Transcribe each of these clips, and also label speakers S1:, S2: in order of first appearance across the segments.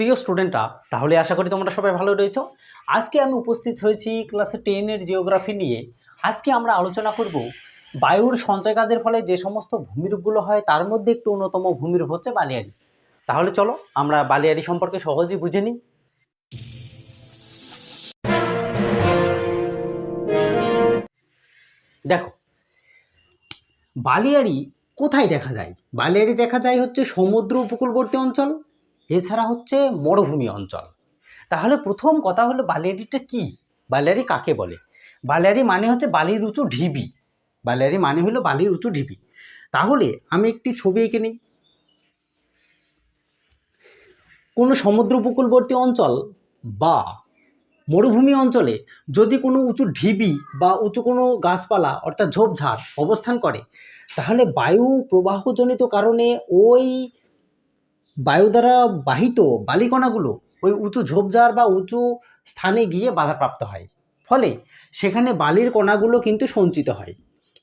S1: প্রিয় স্টুডেন্টরা, তাহলে আশা করি তোমরা সবাই ভালো রয়েছো। আজকে আমি উপস্থিত হয়েছি ক্লাসে টেনের জিওগ্রাফি নিয়ে। আজকে আমরা আলোচনা করব বায়ুর সঞ্চয় কাজের ফলে যে সমস্ত ভূমিরূপগুলো হয়, তার মধ্যে একটু অন্যতম ভূমিরূপ হচ্ছে বালিয়াড়ি তাহলে চলো, আমরা বালিয়াড়ি সম্পর্কে সহজেই বুঝে নিই। দেখো বালিয়াড়ি কোথায় দেখা যায়? বালিয়াড়ি দেখা যায় হচ্ছে সমুদ্র উপকূলবর্তী অঞ্চল এছাড়া হচ্ছে মরুভূমি অঞ্চল। তাহলে প্রথম কথা হলো বালিয়ারিটা কি? বালিয়াড়ি কাকে বলে? বালিয়ারি মানে হচ্ছে বালির উঁচু ঢিবি। বালিয়াড়ি মানে হলো বালির উঁচু ঢিবি। তাহলে আমি একটি ছবি এঁকে নিই। কোনো সমুদ্র উপকূলবর্তী অঞ্চল বা মরুভূমি অঞ্চলে যদি কোনো উঁচু ঢিবি বা উঁচু কোনো গাছপালা অর্থাৎ ঝোপঝাড় অবস্থান করে, তাহলে বায়ু প্রবাহজনিত কারণে ওই বায়ু দ্বারা বাহিত বালিকণাগুলো ওই উঁচু ঝোপঝাড় বা উঁচু স্থানে গিয়ে বাধাপ্রাপ্ত হয়। ফলে সেখানে বালির কণাগুলো কিন্তু সঞ্চিত হয়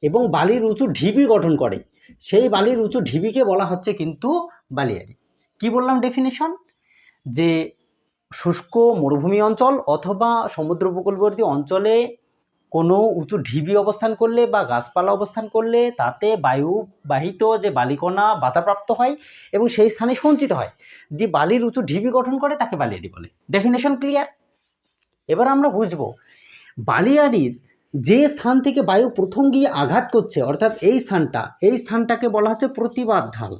S1: এবং বালির উঁচু ঢিবি গঠন করে। সেই বালির উঁচু ঢিবিকে বলা হচ্ছে কিন্তু বালিয়ারি। কি বললাম ডেফিনেশন যে শুষ্ক মরুভূমি অঞ্চল অথবা সমুদ্র উপকূলবর্তী অঞ্চলে কোনো উঁচু ঢিবি অবস্থান করলে বা গাছপালা অবস্থান করলে তাতে বায়ুবাহিত যে বালিকণা বাধাপ্রাপ্ত হয় এবং সেই স্থানে সঞ্চিত হয়। যে বালির উঁচু ঢিবি গঠন করে তাকে বালিয়াড়ি বলে। ডেফিনেশন ক্লিয়ার এবার আমরা বুঝব, বালিয়াড়ির যে স্থান থেকে বায়ু প্রথম গিয়ে আঘাত করছে, অর্থাৎ এই স্থানটা, এই স্থানটাকে বলা হচ্ছে প্রতিবাদ ঢাল,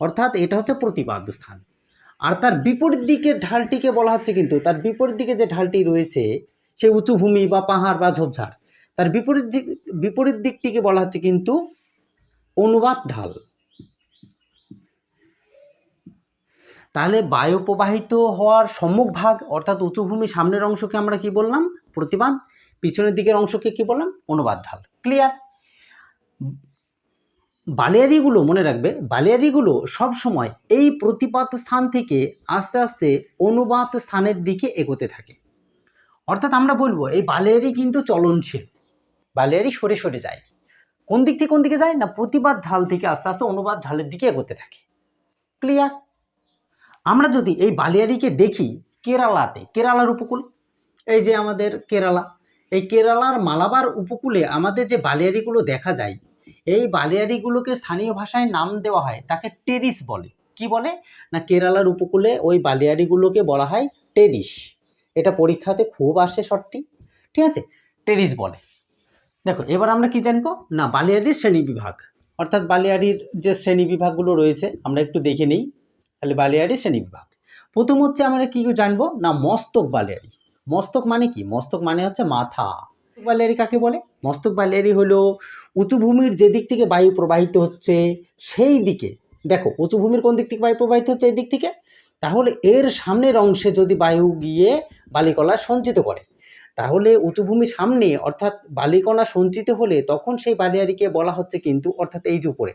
S1: অর্থাৎ এটা হচ্ছে প্রতিবাদ স্থান। আর তার বিপরীত দিকের ঢালটিকে বলা হচ্ছে কিন্তু, তার বিপরীত দিকে যে ঢালটি রয়েছে সে উঁচু ভূমি বা পাহাড় বা ঝোপঝাড়। তার বিপরীত দিক, বিপরীত দিকটিকে বলা হচ্ছে কিন্তু অনুবাদ ঢাল। তাহলে বায়ু প্রবাহিত হওয়ার সম্মুখ ভাগ, অর্থাৎ উঁচু ভূমি সামনের অংশকে আমরা কি বললাম? প্রতিবাদ। পিছনের দিকের অংশকে কি বললাম? অনুবাদ ঢাল। ক্লিয়ার বালিয়ারিগুলো, মনে রাখবে, বালিয়ারিগুলো সব সময় এই প্রতিপাত স্থান থেকে আস্তে আস্তে অনুবাদ স্থানের দিকে এগোতে থাকে। অর্থাৎ আমরা বলব, এই বালিয়ারি কিন্তু চলনশীল। বালিয়ারি সরে সরে যায়। কোন দিক থেকে কোন দিকে যায়? না, প্রতিবাদ ঢাল থেকে আস্তে আস্তে অনুবাদ ঢালের দিকে এগোতে থাকে। ক্লিয়ার আমরা যদি এই বালিয়ারিকে দেখি, কেরালাতে, কেরালার উপকূল, এই যে আমাদের কেরালা, এই কেরালার মালাবার উপকূলে আমাদের যে বালিয়ারিগুলো দেখা যায়, এই বালিয়ারিগুলোকে স্থানীয় ভাষায় নাম দেওয়া হয়, তাকে টেরিস বলে। কি বলে? না, কেরালার উপকূলে ওই বালিয়ারিগুলোকে বলা হয় টেরিস। এটা পরীক্ষাতে খুব আসে শর্টটি ঠিক আছে? টেরিস বলে। দেখো, এবার আমরা কি জানব? না, বালিয়াড়ির শ্রেণি বিভাগ। অর্থাৎ বালিয়াড়ির যে শ্রেণি বিভাগগুলো রয়েছে, আমরা একটু দেখে নিই, তাহলে বালিয়াড়ির শ্রেণি বিভাগ। প্রথম হচ্ছে আমরা কী জানব? না, মস্তক বালিয়াড়ি। মস্তক মানে কি? মস্তক মানে হচ্ছে মাথা। বালিয়ারি কাকে বলে? মস্তক বালিয়ারি হলো উঁচু ভূমির যে দিক থেকে বায়ু প্রবাহিত হচ্ছে, সেই দিকে। দেখো, উঁচু ভূমির কোন দিক থেকে বায়ু প্রবাহিত হচ্ছে? এই দিক থেকে। তাহলে এর সামনের অংশে যদি বায়ু গিয়ে বালিকলা সঞ্চিত করে, তাহলে উঁচুভূমির সামনে, অর্থাৎ বালিকণা সঞ্চিত হলে তখন সেই বালিয়াড়িকে বলা হচ্ছে কিন্তু, অর্থাৎ এই যে উপরে,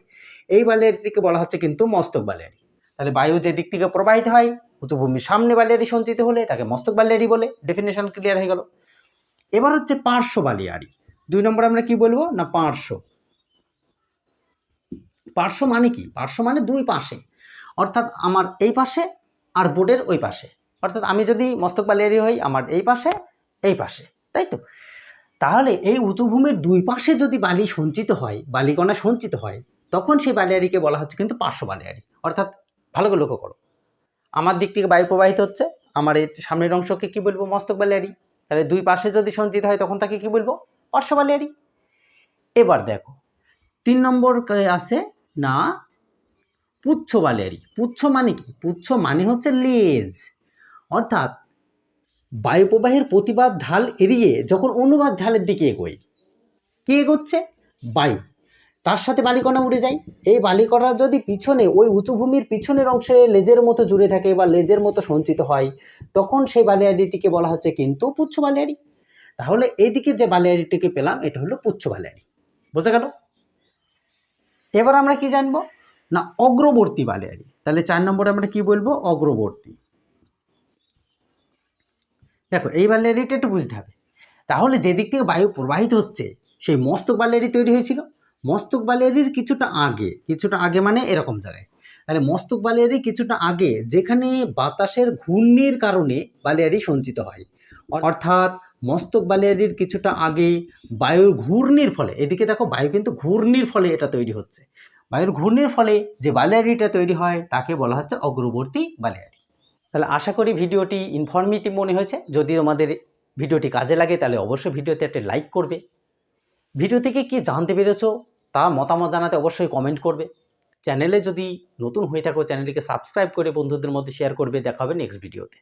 S1: এই বালিয়াড়িটিকে বলা হচ্ছে কিন্তু মস্তক বালিয়াড়ি। তাহলে বায়ু যে দিক থেকে প্রবাহিত হয় উঁচুভূমির সামনে বালিয়ারি সঞ্চিত হলে তাকে মস্তক বালিয়ারি বলে ডেফিনেশন ক্লিয়ার হয়ে গেল। এবার হচ্ছে পার্শ্ব বালিয়াড়ি, দুই নম্বর আমরা কি বলব না পার্শ্ব? পার্শ্ব মানে কি? পার্শ্ব মানে দুই পাশে, অর্থাৎ আমার এই পাশে আর বোর্ডের ওই পাশে। অর্থাৎ আমি যদি মস্তক বালিয়াড়ি হই, আমার এই পাশে এই পাশে, তাই তো? তাহলে এই উঁচু ভূমির দুই পাশে যদি বালি সঞ্চিত হয়, বালিকণা সঞ্চিত হয়, তখন সেই বালিয়ারিকে বলা হচ্ছে কিন্তু পার্শ্ব বালিয়াড়ি অর্থাৎ ভালো করে লক্ষ্য করো। আমার দিক থেকে বায়ু প্রবাহিত হচ্ছে, আমার এই সামনের অংশকে কি বলব মস্তক বালিয়ারি? তাহলে দুই পাশে যদি সঞ্চিত হয়, তখন তাকে কি বলব? পার্শ্ব বালিয়ারি। এবার দেখো, তিন নম্বর আছে না পুচ্ছ বালিয়াড়ি পুচ্ছ মানে কি? পুচ্ছ মানে হচ্ছে লেজ। অর্থাৎ বায়ু প্রবাহের প্রতিবাদ ঢাল এড়িয়ে যখন অনুবাদ ঢালের দিকে এগোয় কে এগোচ্ছে? বায়ু। তার সাথে বালিকণা উড়ে যায়। এই বালিকণা যদি পিছনে, ওই উঁচু ভূমির পিছনের অংশে লেজের মতো জুড়ে থাকে বা লেজের মতো সঞ্চিত হয়, তখন সেই বালিয়াড়িটিকে বলা হচ্ছে কিন্তু পুচ্ছ বালিয়াড়ি তাহলে এইদিকে যে বালিয়াড়িটিকে পেলাম, এটা হলো পুচ্ছ বালিয়াড়ি বোঝা গেল? এবার আমরা কি জানব? না, অগ্রবর্তী বালিয়াড়ি তাহলে চার নম্বরে আমরা কি বলব? অগ্রবর্তী। দেখো, এই বালিয়াড়িটা একটু বুঝতে হবে। তাহলে যেদিক থেকে বায়ু প্রবাহিত হচ্ছে, সেই মস্তক বালিয়াড়ি তৈরি হয়েছিল। মস্তক বালিয়াড়ির কিছুটা আগে কিছুটা আগে মানে এরকম জায়গায়। তাহলে মস্তক বালিয়ারি কিছুটা আগে, যেখানে বাতাসের ঘূর্ণির কারণে বালিয়ারি সঞ্চিত হয়। অর্থাৎ মস্তক বালিয়ারির কিছুটা আগে, বায়ুর ঘূর্ণির ফলে, এদিকে দেখো, বায়ু কিন্তু ঘূর্ণির ফলে এটা তৈরি হচ্ছে। বায়ুর ঘূর্ণির ফলে যে বালিয়ারিটা তৈরি হয়, তাকে বলা হচ্ছে অগ্রবর্তী বালিয়ারি তাহলে আশা করি ভিডিওটি ইনফরমেটিভ মনে হয়েছে। যদি তোমাদের ভিডিওটি কাজে লাগে, তাহলে অবশ্যই ভিডিওতে একটা লাইক করবে। ভিডিও থেকে কি জানতে পেরেছ, তা মতামত জানাতে অবশ্যই কমেন্ট করবে। চ্যানেলে যদি নতুন হয়ে থাকো, চ্যানেলটিকে সাবস্ক্রাইব করে বন্ধুদের মধ্যে শেয়ার করবে। দেখা হবে নেক্সট ভিডিওতে